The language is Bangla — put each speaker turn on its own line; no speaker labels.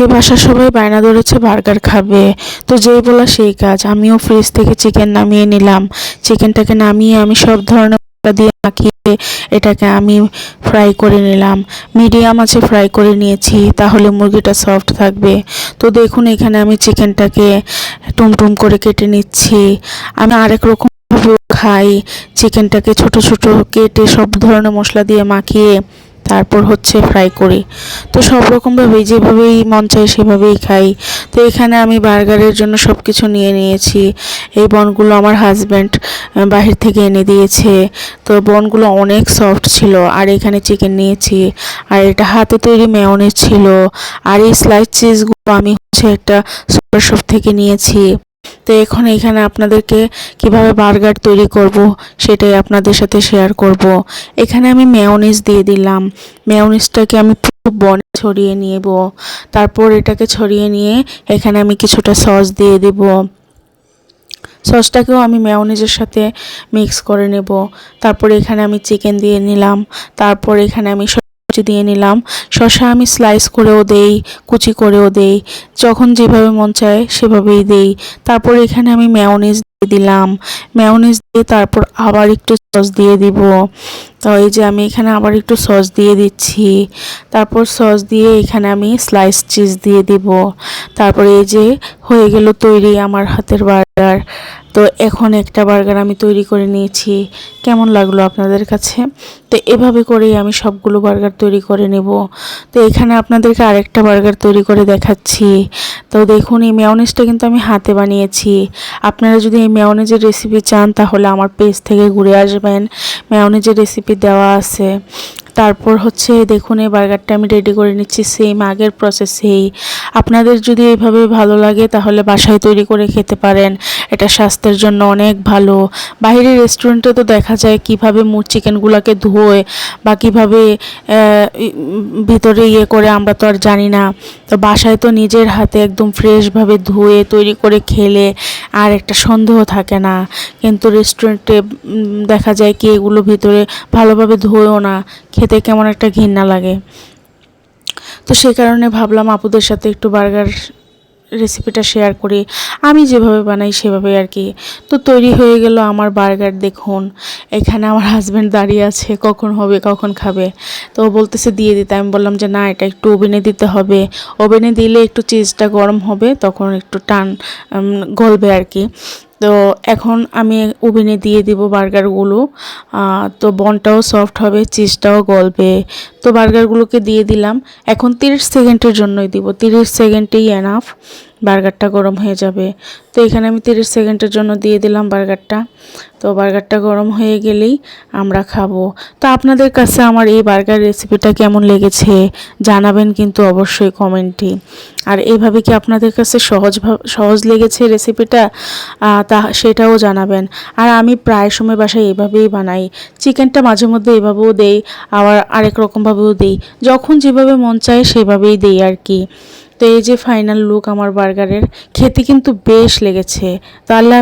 আজকে বাসার সবাই বায়না ধরেছে, বার্গার খাবে। তো যেই বলা সেই কাজ। আমিও ফ্রিজ থেকে চিকেন নামিয়ে নিলাম। চিকেনটাকে নামিয়ে আমি সব ধরনের দিয়ে মাখিয়ে এটাকে আমি ফ্রাই করে নিলাম। মিডিয়াম আছে ফ্রাই করে নিয়েছি। তাহলে মুরগিটা সফট থাকবে। তো দেখুন, এখানে আমি চিকেনটাকে টুমটুম করে কেটে নিচ্ছি। আমি আরেক রকম খাই। চিকেনটাকে ছোট ছোট কেটে সব ধরনের মশলা দিয়ে মাখিয়ে তারপর হচ্ছে ফ্রাই করি। তো সব রকমভাবেই যেভাবেই মন চায় সেভাবেই খাই। তো এখানে আমি বার্গারের জন্য সব কিছু নিয়ে নিয়েছি। এই বনগুলো আমার হাজব্যান্ড বাহির থেকে এনে দিয়েছে। তো বনগুলো অনেক সফট ছিল, আর এখানে চিকেন নিয়েছি। আর এটা হাতে তৈরি মেয়নেজ ছিল। আর এই স্লাইস চিজগুলো আমি হচ্ছে একটা সুপার শপ থেকে নিয়েছি। তো এখন এখানে আপনাদেরকে কীভাবে বার্গার তৈরি করব সেটাই আপনাদের সাথে শেয়ার করব। এখানে আমি মেয়নিজ দিয়ে দিলাম। মেয়নিজটাকে আমি বনে ছড়িয়ে নেব। তারপর এটাকে ছড়িয়ে নিয়ে এখানে আমি কিছুটা সস দিয়ে দেব। সসটাকেও আমি মেয়নিজের সাথে মিক্স করে নেব। তারপর এখানে আমি চিকেন দিয়ে নিলাম। তারপর এখানে আমি কুচি দিয়ে নিলাম। শসা আমি স্লাইস করেও দেই, কুচি করেও দেই। যখন যেভাবে মন চায় সেভাবেই দেই। তারপর এখানে আমি ম্যাওনিজ দিয়ে দিলাম। ম্যাওনিজ দিয়ে তারপর আবার একটু সস দিয়ে দিব। তো এই যে আমি এখানে আবার একটু সস দিয়ে দিচ্ছি। তারপর সস দিয়ে এখানে আমি স্লাইস চিজ দিয়ে দিব। তারপর এই যে হয়ে গেল তৈরি আমার হাতের বার্গার। তো এখন একটা বার্গার আমি তৈরি করে নিয়েছি। কেমন লাগল আপনাদের কাছে? তো এভাবে করেই আমি সবগুলো বার্গার তৈরি করে নেব। তো এখানে আপনাদেরকে আরেকটা বার্গার তৈরি করে দেখাচ্ছি। তো দেখুন, এই মেয়নিজটা কিন্তু আমি হাতে বানিয়েছি। আপনারা যদি এই মেয়নিজের রেসিপি চান, তাহলে আমার পেজ থেকে ঘুরে আসবেন। মেয়নিজের রেসিপি দেওয়া আছে। তারপর হচ্ছে দেখুন, এই বার্গারটা আমি রেডি করে নিচ্ছি সেম আগের প্রসেসেই আপনাদের যদি এইভাবে ভালো লাগে তাহলে বাসায় তৈরি করে খেতে পারেন। এটা স্বাস্থ্যের জন্য অনেক ভালো। বাইরের রেস্টুরেন্টে তো দেখা যায় কীভাবে মু চিকেনগুলোকে ধোয় বা কীভাবে ভিতরে ইয়ে করে, আমরা তো আর জানি না। তো বাসায় তো নিজের হাতে একদম ফ্রেশভাবে ধুয়ে, তৈরি করে খেলে আর একটা সন্দেহ থাকে না। কিন্তু রেস্টুরেন্টে দেখা যায় কি এগুলো ভিতরে ভালোভাবে ধোয়েও না, খেতে কেমন একটা ঘৃণা লাগে। তো সে কারণে ভাবলাম আপুদের সাথে একটু বার্গার রেসিপিটা শেয়ার করি। আমি যেভাবে বানাই সেভাবে আর কি। তো তৈরি হয়ে গেল আমার বার্গার দেখুন। এখানে আমার হাজব্যান্ড দাঁড়িয়ে আছে, কখন হবে, কখন খাবে। তো বলতেছে দিয়ে দিতে। আমি বললাম যে, না, এটা একটু ওভেনে দিতে হবে। ওভেনে দিলে একটু চিজটা গরম হবে, তখন একটু টান গলবে আর কি। তো এখন আমি ওভেনে দিয়ে দিব বার্গারগুলো। তো বনটাও সফট হবে, চিজটাও গলবে। তো বার্গারগুলোকে দিয়ে দিলাম। এখন তিরিশ সেকেন্ডের জন্যই দিব। তিরিশ সেকেন্ডেই এনাফ বার্গারটা গরম হয়ে যাবে। তো এখানে আমি তিরিশ সেকেন্ডের জন্য দিয়ে দিলাম বার্গারটা। তো বার্গারটা গরম হয়ে গেলেই আমরা খাব। তো আপনাদের কাছে আমার এই বার্গার রেসিপিটা কেমন লেগেছে জানাবেন কিন্তু অবশ্যই কমেন্টে। আর এইভাবে কি আপনাদের কাছে সহজ সহজ লেগেছে রেসিপিটা? তা সেটাও জানাবেন। আর আমি প্রায় সময় বাসায় এইভাবেই বানাই। চিকেনটা মাঝে মধ্যে এভাবেও দেই, আবার আরেক রকমভাবেও দেই। যখন যেভাবে মন চায় সেভাবেই দেই আর কি। তো এই যে ফাইনাল লুক আমার বার্গারের খেতে কিন্তু বেশ লেগেছে। তো আল্লাহ